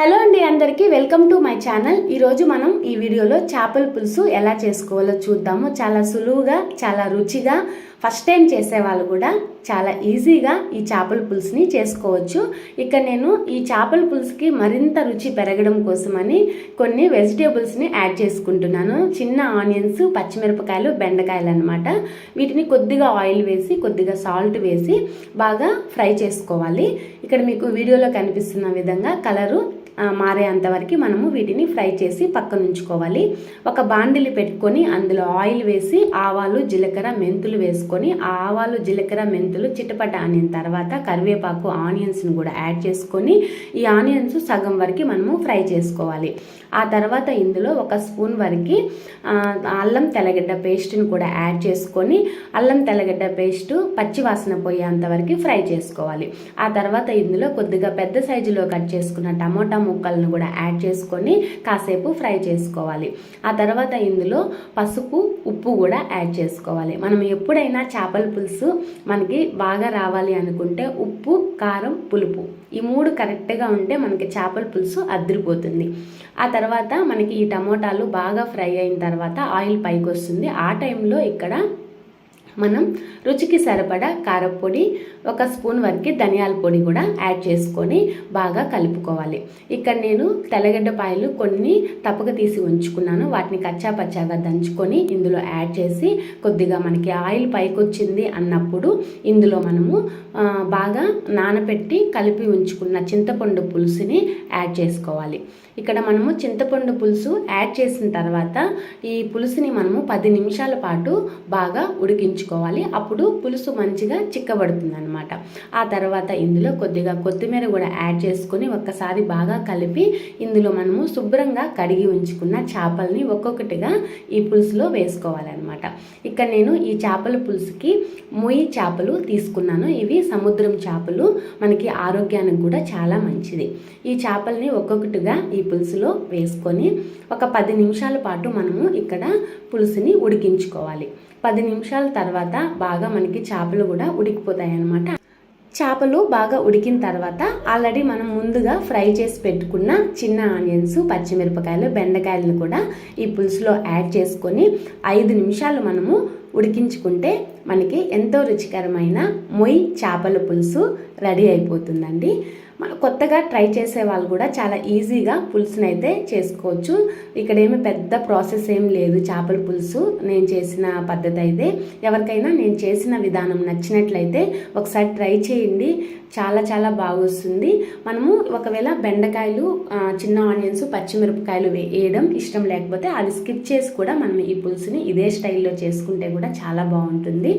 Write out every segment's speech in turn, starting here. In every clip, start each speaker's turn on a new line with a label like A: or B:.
A: Hello అండి అందరికీ welcome to my channel. ఈరోజు మనం ఈ వీడియోలో చేపల పులుసు ఎలా చేసుకోవాలో చూద్దాము. చాలా సులువుగా చాలా రుచిగా ఫస్ట్ టైం చేసే వాళ్ళు కూడా చాలా ఈజీగా ఈ చేపల పులుసుని చేసుకోవచ్చు. ఇక్కడ నేను ఈ చేపల పులుసుకి మరింత రుచి పెరగడం కోసమని కొన్ని వెజిటేబుల్స్ని యాడ్ చేసుకుంటున్నాను. చిన్న ఆనియన్స్ పచ్చిమిరపకాయలు బెండకాయలు అనమాట వీటిని కొద్దిగా ఆయిల్ వేసి కొద్దిగా సాల్ట్ వేసి బాగా ఫ్రై చేసుకోవాలి. ఇక్కడ మీకు వీడియోలో కనిపిస్తున్న విధంగా కలరు ఆ, మారేంత వరకు మనము వీటిని ఫ్రై చేసి పక్కన ఉంచుకోవాలి. ఒక బాండిలి పెట్టుకొని అందులో ఆయిల్ వేసి ఆవాలు జీలకర్ర మెంతులు వేసుకొని ఆ ఆవాలు జీలకర్ర మెంతులు చిటపట అనిన తర్వాత కరివేపాకు ఆనియన్స్ని కూడా యాడ్ చేసుకొని ఈ ఆనియన్స్ సగం వరకు మనము ఫ్రై చేసుకోవాలి. ఆ తర్వాత ఇందులో ఒక స్పూన్ వరకు అల్లం తెల్లగడ్డ పేస్ట్ని కూడా యాడ్ చేసుకొని అల్లం తెల్లగడ్డ పేస్ట్ పచ్చివాసన పోయేంత వరకు ఫ్రై చేసుకోవాలి. ఆ తర్వాత ఇందులో కొద్దిగా పెద్ద సైజులో కట్ చేసుకున్న టమోటా ముక్కలను కూడా యాడ్ చేసుకొని కాసేపు ఫ్రై చేసుకోవాలి. ఆ తర్వాత ఇందులో పసుపు ఉప్పు కూడా యాడ్ చేసుకోవాలి. మనం ఎప్పుడైనా చేపల పులుసు మనకి బాగా రావాలి అనుకుంటే ఉప్పు కారం పులుపు. ఈ మూడు కరెక్ట్గా ఉంటే మనకి చేపల పులుసు అద్దరిపోతుంది. ఆ తర్వాత మనకి ఈ టమోటాలు బాగా ఫ్రై అయిన తర్వాత ఆయిల్ పైకి వస్తుంది ఆ టైంలో ఇక్కడ మనం రుచికి సరిపడా కారపొడి ఒక స్పూన్ వరకు ధనియాల పొడి కూడా యాడ్ చేసుకొని బాగా కలుపుకోవాలి. ఇక్కడ నేను తెల్లగడ్డపాయలు కొన్ని తప్పక తీసి ఉంచుకున్నాను. వాటిని కచ్చా పచ్చాగా దంచుకొని ఇందులో యాడ్ చేసి కొద్దిగా మనకి ఆయిల్ పైకొచ్చింది అన్నప్పుడు ఇందులో మనము బాగా నానబెట్టి కలిపి ఉంచుకున్న చింతపండు పులుసుని యాడ్ చేసుకోవాలి. ఇక్కడ మనము చింతపండు పులుసు యాడ్ చేసిన తర్వాత ఈ పులుసుని మనము పది నిమిషాల పాటు బాగా ఉడికించుకోవాలి అప్పుడు పులుసు మంచిగా చిక్కబడుతుంది అనమాట ఆ తర్వాత ఇందులో కొద్దిగా కొత్తిమీర కూడా యాడ్ చేసుకొని ఒక్కసారి బాగా కలిపి ఇందులో మనము శుభ్రంగా కడిగి ఉంచుకున్న చేపల్ని ఒక్కొక్కటిగా ఈ పులుసులో వేసుకోవాలన్నమాట. ఇక్కడ నేను ఈ చేపల పులుసుకి మొయ్యి చేపలు తీసుకున్నాను. ఇవి సముద్రం చేపలు. మనకి ఆరోగ్యానికి కూడా చాలా మంచిది. ఈ చేపల్ని ఒక్కొక్కటిగా ఈ పులుసులో వేసుకొని ఒక పది నిమిషాల పాటు మనము ఇక్కడ పులుసుని ఉడికించుకోవాలి. పది నిమిషాల తర్వాత తర్వాత బాగా మనకి చేపలు కూడా ఉడికిపోతాయి అన్నమాట చేపలు బాగా ఉడికిన తర్వాత ఆల్రెడీ మనం ముందుగా ఫ్రై చేసి పెట్టుకున్న చిన్న ఆనియన్స్ పచ్చిమిరపకాయలు బెండకాయలను కూడా ఈ పులుసులో యాడ్ చేసుకొని ఐదు నిమిషాలు మనము ఉడికించుకుంటే మనకి ఎంతో రుచికరమైన మొయ్ చేపల పులుసు రెడీ అయిపోతుందండి. మన కొత్తగా ట్రై చేసే వాళ్ళు కూడా చాలా ఈజీగా పులుసుని అయితే చేసుకోవచ్చు. ఇక్కడ ఏమి పెద్ద ప్రాసెస్ ఏం లేదు. చేపల పులుసు నేను చేసిన పద్ధతి అయితే. ఎవరికైనా నేను చేసిన విధానం నచ్చినట్లయితే ఒకసారి ట్రై చేయండి. చాలా చాలా బాగొస్తుంది మనము ఒకవేళ బెండకాయలు చిన్న ఆనియన్స్ పచ్చిమిరపకాయలు వేయడం ఇష్టం లేకపోతే అది స్కిప్ చేసి కూడా మనం ఈ పులుసుని ఇదే స్టైల్లో చేసుకుంటే కూడా చాలా బాగుంటుంది.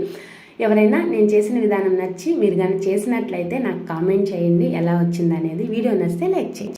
A: ఎవరైనా నేను చేసిన విధానం నచ్చి మీరు కానీ చేసినట్లయితే నాకు కామెంట్ చేయండి ఎలా వచ్చిందనేది. వీడియో నచ్చితే లైక్ చేయండి.